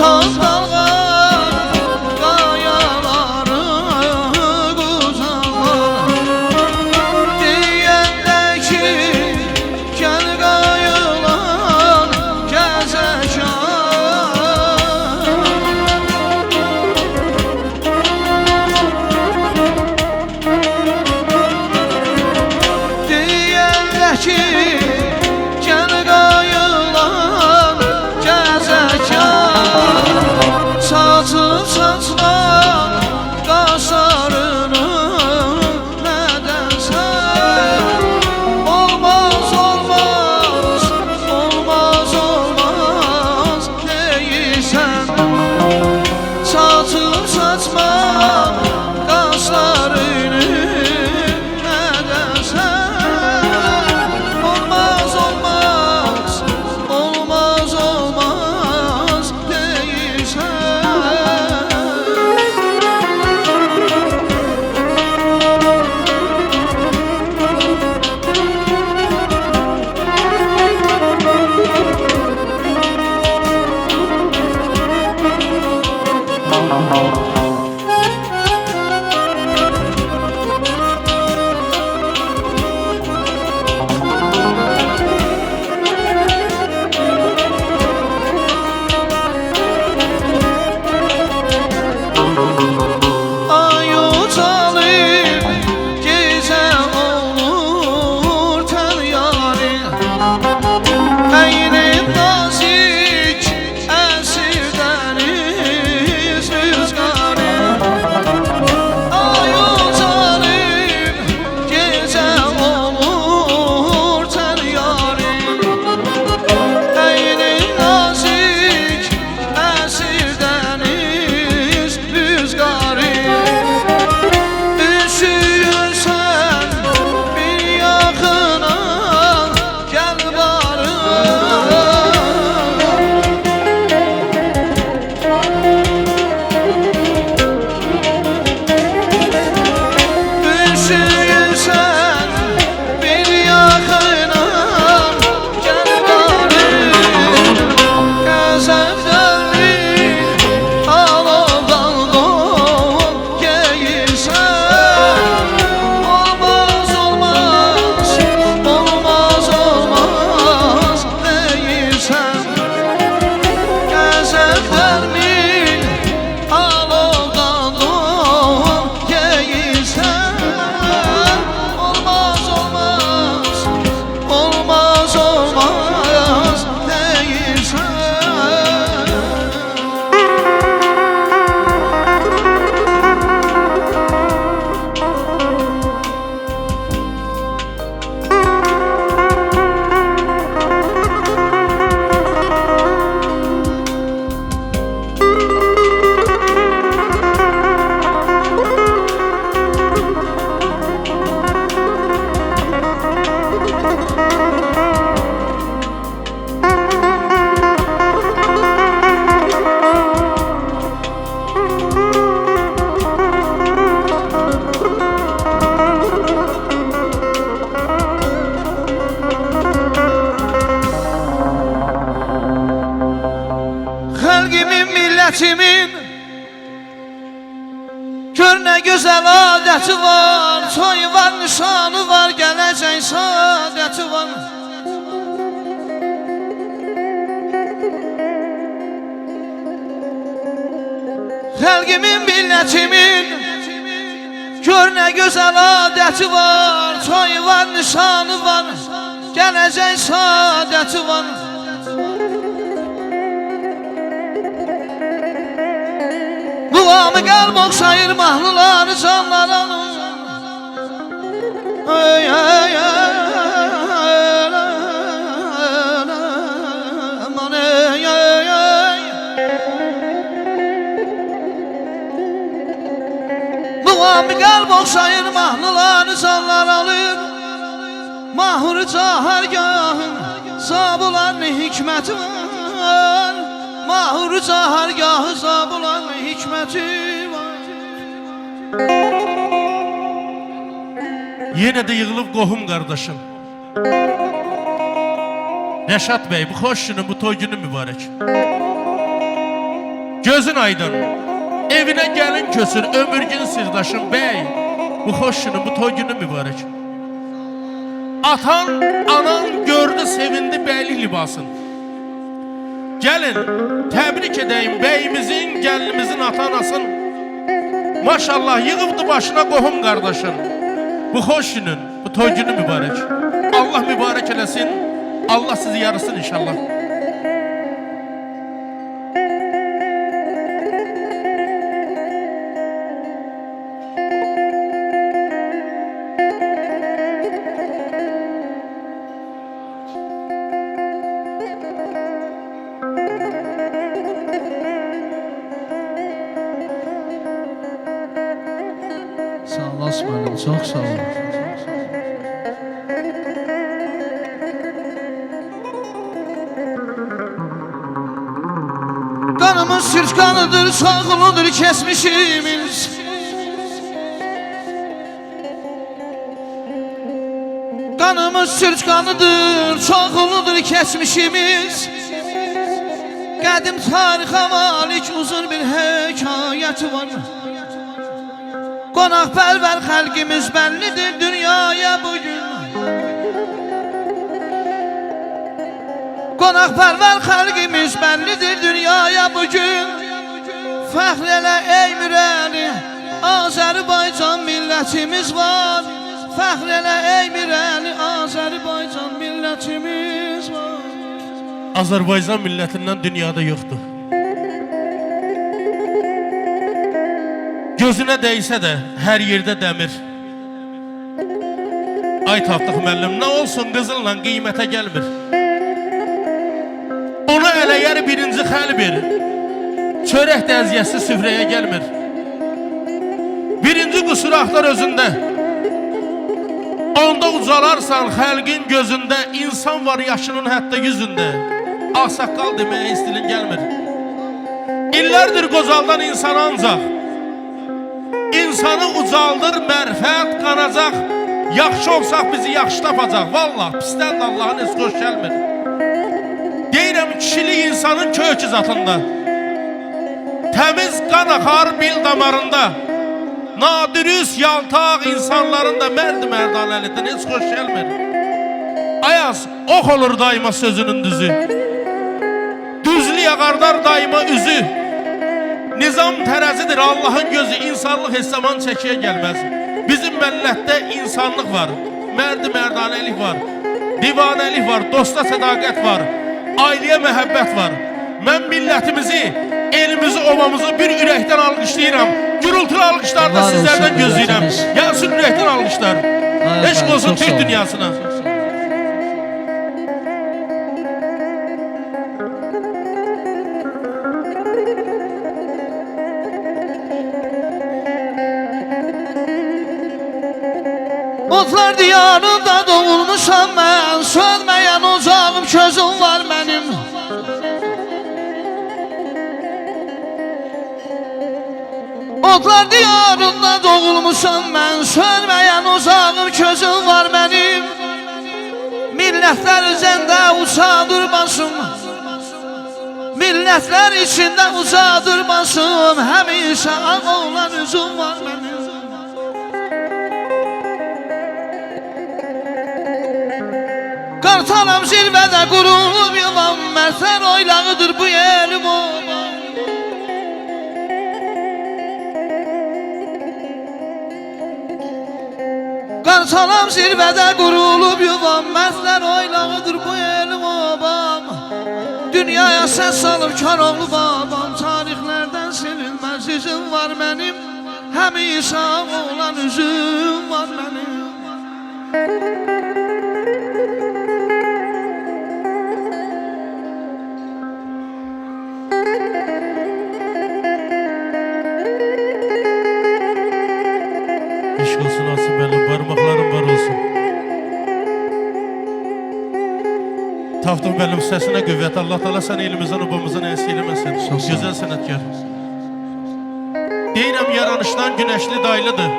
সন্তান Xalqimin, millətimin Gör nə gözəl adəti var Soy var, nişanı var Gələcək saadəti var. Xalqimin, millətimin Gör nə gözəl adəti var Soy var, nişanı var Gələcək saadəti var Duamı qalb oxşayır mahnıları canlar alın Ey ey ey Duamı qalb oxşayır mahnıları canlar alır Mahur cahargahın Sabulan hikməti var Mahur cahargahı Sabulan hikməti var Yenə də yığılıb qohum qardaşım. Rəşad bəy, bu xoş günün, bu toy günü mübarək. Gözün aydın. Evinə gəlin köçür, ömürgün sirdaşım bəy. Bu xoş günün, bu toy günü mübarək. Atan, anan gördü, sevindi bəylik libasın. Gəlin, təbrik edəyim bəyimizin, gəlinimizin ata-anasın. Maşallah yığıbdı başına qohum qardaşın. Bu xoş günün, bu toy günü mübarək. Allah mübarək eləsin. Allah sizi yarısın inşallah. Çok sağ ol. Kanımız Türk kanıdır, sağlıdır kesmişimiz. Kanımız Türk kanıdır, çoxuludur kesmişimiz. Qədim tarixə malik uzun bir hekayəti var. Qonaqpərvər xalqimiz bəllidir dünyaya bugün. Qonaqpərvər xalqimiz bəllidir dünyaya bugün. Fəxr elə ey mürəli, Azərbaycan millətimiz var. Fəxr elə ey mürəli, Azərbaycan millətimiz var. Azərbaycan millətindən dünyada yoxdur. Gözünə dəysə də hər yerdə dəmir. Ay Taftıq müəllim, nə olsun qızılla qiymətə gəlmir. Onu ələyər birinci xəlbir. Çörək də əziyyətsiz süfrəyə gəlmir. Birinci qüsur axtar özündə. Onda ucalarsan xəlqin gözündə insan var yaşının hətta yüzündə. Ağsaqqal deməyə istilin gəlmir. İllərdir qozaldan insan ancaq. İnsanı ucaldır mərfət qanacaq. Yaxşı olsaq bizi yaxşı tapacaq. Vallah pisdən də Allahın heç xoş gəlmir. Deyirəm kişilik insanın kök zatında. Təmiz qan axar bil damarında. Nadürüst yaltaq insanların da mərd mərdanəlidir, heç xoş gəlmir. Ayaz, ox olur daima sözünün düzü. Düzlü yağardar daima üzü. Nizam tərəzidir Allahın gözü, insanlıq heç zaman çəkiyə gəlməz. Bizim məllətdə insanlıq var, mərd mərdanəlik var, divanəlik var, dosta sədaqət var, ailəyə məhəbbət var. Mən millətimizi, elimizi, obamızı bir ürəkdən alqışlayıram. Gürültülü alqışlar da Var olsun sizlərdən gözləyirəm. Gəlsin ürəkdən alqışlar. Eşq olsun Türk dünyasına. Otlar diyarında doğulmuşam ben Sönmeyen ocağım közüm var benim. Otlar diyarında doğulmuşam ben Sönmeyen ocağım közüm var benim. Milletler üzerinde uçadır başım Milletler içinde uçadır başım Hemişe ağ olan üzüm var benim Kartalam zirvədə qurulub yuvam Mərtər oylağıdır bu yerim ovam Qartalam zirvədə qurulub yuvam Mərtlər oylağıdır bu yerim ovam Dünyaya səs salıb Karoğlu babam Tarixlərdən silinməz üzüm var mənim Həmişə olan üzüm var mənim Taftım benim sesine qüvvət. Allah Teala səni elimizdən, obamızdan əksik eləməsin. Gözəl sənətkar. Deyirəm yaranışdan günəşli daylıdır.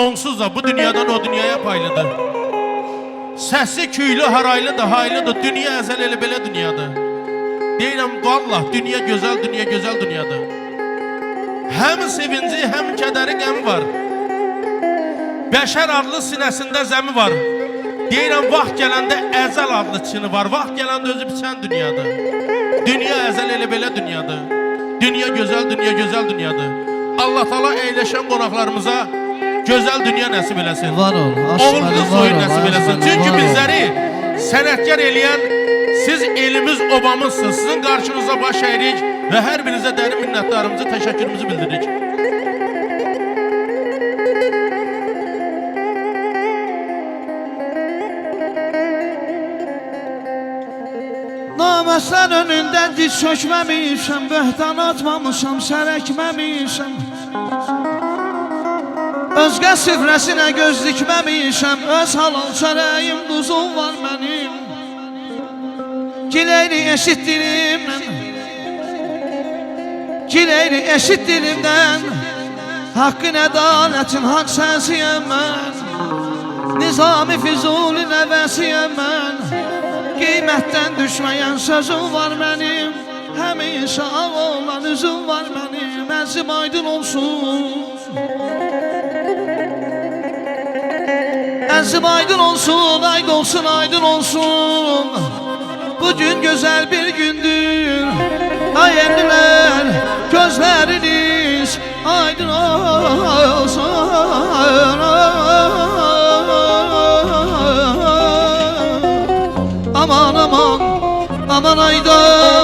Onsuz da bu dünyadan o dünyaya paylıdır. Səsi küylü haraylıdır, haylıdır. Dünya əzəl elə belə dünyadır. Deyirəm vallah dünya gözəl, dünya gözəl dünyadır. Həm sevinci, həm kədəri qəm var. Bəşər adlı sinəsində zəmi var. Deyirəm vaxt gələndə əzəl adlı çini var. Vaxt gələndə özü biçən dünyadır. Dünya əzəl elə belə dünyadır. Dünya gözəl, dünya gözəl dünyadır. Allah Taala əyləşən qonaqlarımıza gözəl dünya nəsib eləsin. Var ol, var soyun nəsib eləsin. Çünki bizləri sənətkar eləyən siz elimiz obamızsınız. Sizin qarşınızda baş əyirik və hər birinizə dərin minnətdarımızı, təşəkkürümüzü bildiririk. Naməslər önündə diz çökməmişəm Böhtan atmamışam, sərəkməmişəm Özgə süfrəsinə göz dikməmişəm Öz halal çərəyim duzum var mənim. Gileyli eşit dilimdən Gileyli eşit dilimdən Hakkın ədaletin hak səsiyəm mən Nizami Füzuli nəvəsiyəm Qiymətdən düşməyən sözüm var mənim Həmişə ağ olan üzüm var mənim Əzim aydın olsun. Əzim aydın olsun, aydın olsun, aydın olsun. Bugün güzel bir gündür. Ay elliler gözleriniz aydın olsun Aman aman aman aydat